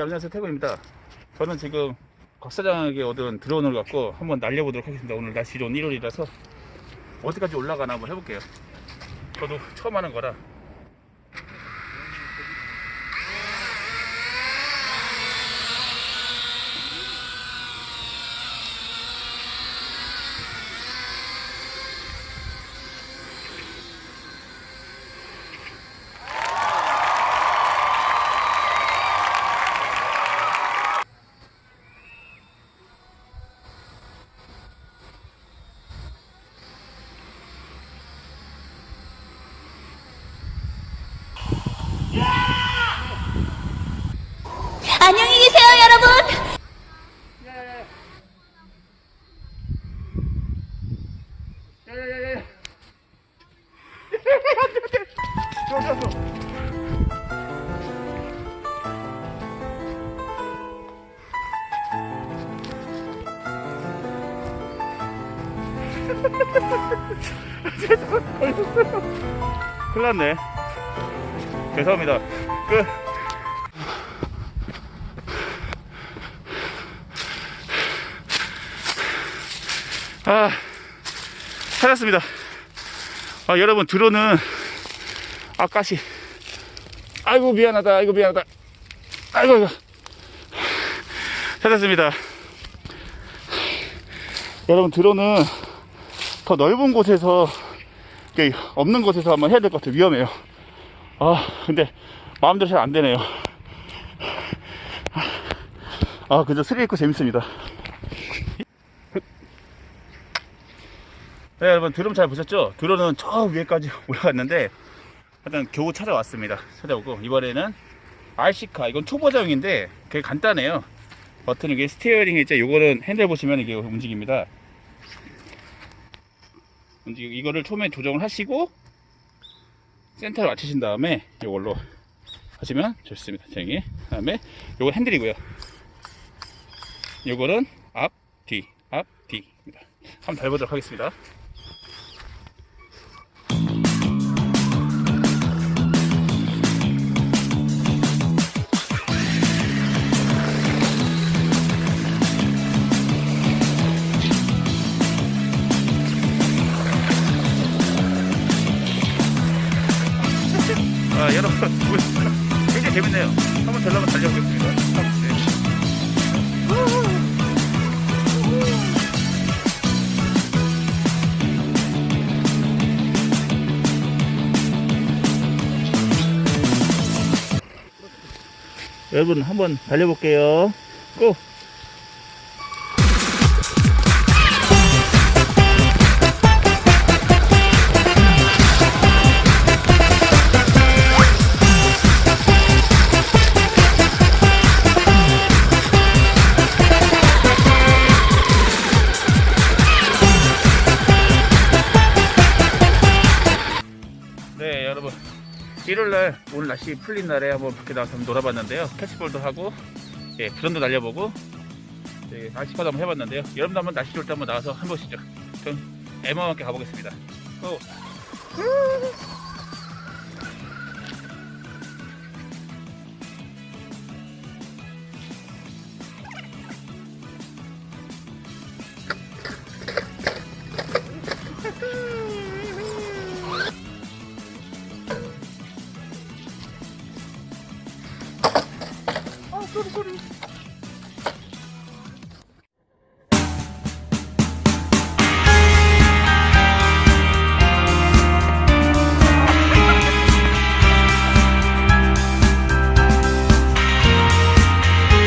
네, 안녕하세요 태구입니다. 저는 지금 곽 사장에게 얻은 드론을 갖고 한번 날려보도록 하겠습니다. 오늘 날씨 좋은 1월이라서 어디까지 올라가나 한번 해볼게요. 저도 처음 하는 거라 안녕히 계세요, 여러분. 큰일 났네. 죄송합니다. 끝 아, 찾았습니다. 아, 여러분, 드론은 아까시. 아이고, 미안하다. 아이고, 미안하다. 아이고, 아이고. 찾았습니다. 여러분, 드론은 더 넓은 곳에서, 없는 곳에서 한번 해야 될 것 같아요. 위험해요. 아, 근데 마음대로 잘 안 되네요. 아, 그저 스릴 있고 재밌습니다. 네, 여러분 드론 잘 보셨죠? 드론은 저 위에까지 올라갔는데 일단 겨우 찾아왔습니다. 찾아오고 이번에는 RC카 이건 초보자용인데 되게 간단해요. 버튼 이게 스티어링 있죠? 요거는 핸들 보시면 이게 움직입니다. 움직 이거를 처음에 조정을 하시고 센터를 맞추신 다음에 이걸로 하시면 좋습니다. 저기 다음에 요거 핸들이고요. 요거는 앞, 뒤, 앞, 뒤입니다. 한번 달 보도록 하겠습니다. 아, 여러분? 굉장히 재밌네요. 한번 달라면 달려보겠습니다. 네. 여러분, 한번 달려볼게요. 고! 1월날 오늘 날씨 풀린 날에 한번 밖에 나가서 한번 놀아봤는데요. 캐치볼도 하고, 예, 드론도 날려보고, 예, 날씨파도 한번 해봤는데요. 여러분도 한번 날씨 좋을 때 한번 나가서 한번 보시죠. 전 에머와 함께 가보겠습니다. 고! important